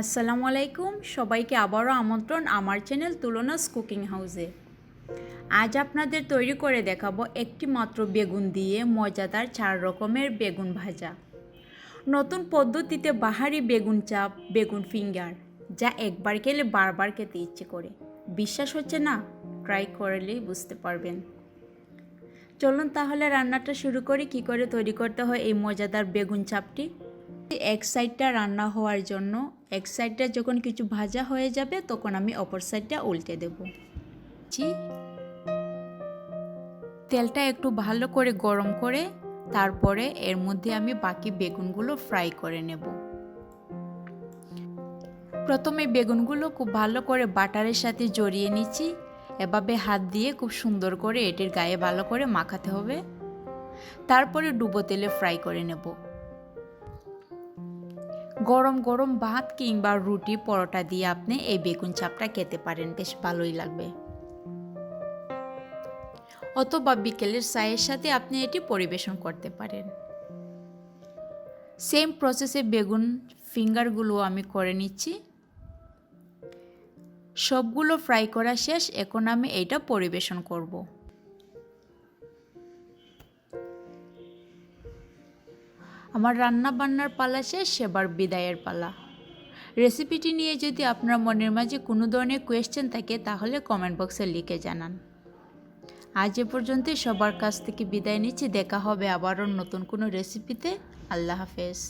আসসালামু আলাইকুম। সবাইকে আবারও আমন্ত্রণ আমার চ্যানেল তুলনাস কুকিং হাউসে। আজ আপনাদের তৈরি করে দেখাবো একটি মাত্র বেগুন দিয়ে মজাদার চার রকমের বেগুন ভাজা। নতুন পদ্ধতিতে বাহারি বেগুন চাপ, বেগুন ফিঙ্গার, যা একবার খেলে বারবার খেতে ইচ্ছে করে। বিশ্বাস হচ্ছে না? ট্রাই করলেই বুঝতে পারবেন। চলুন তাহলে রান্নাটা শুরু করি। কি করে তৈরি করতে হয় এই মজাদার বেগুন চাপটি? এক সাইডটা রান্না হওয়ার জন্য এক সাইডটা যখন কিছু ভাজা হয়ে যাবে, তখন আমি অপর সাইডটা উল্টে দেব। তেলটা একটু ভালো করে গরম করে, তারপরে এর মধ্যে আমি বাকি বেগুনগুলো ফ্রাই করে নেব। প্রথমে বেগুনগুলো খুব ভালো করে বাটারের সাথে জড়িয়ে নিচ্ছি। এভাবে হাত দিয়ে খুব সুন্দর করে এটির গায়ে ভালো করে মাখাতে হবে। তারপরে ডুবো তেলে ফ্রাই করে নেব। গরম গরম ভাত কিংবা রুটি পরোটা দিয়ে আপনি এই বেগুন চাপটা খেতে পারেন, বেশ ভালোই লাগবে। অথবা বিকেলের চায়ের সাথে আপনি এটি পরিবেশন করতে পারেন। সেম প্রসেসে বেগুন ফিঙ্গারগুলো আমি করে নিচ্ছি। সবগুলো ফ্রাই করা শেষ, এখন আমি এটা পরিবেশন করব। আমার রান্না বান্নার পালা শেষ, সেবার বিদায়ের পালা। রেসিপিটি নিয়ে যদি আপনার মনের মাঝে কোনো ধরনের কোয়েশ্চেন থাকে, তাহলে কমেন্ট বক্সে লিখে জানান। আজ এ পর্যন্তই, সবার কাছ থেকে বিদায় নিচ্ছি, দেখা হবে আবারও নতুন কোনো রেসিপিতে আল্লাহ হাফেজ।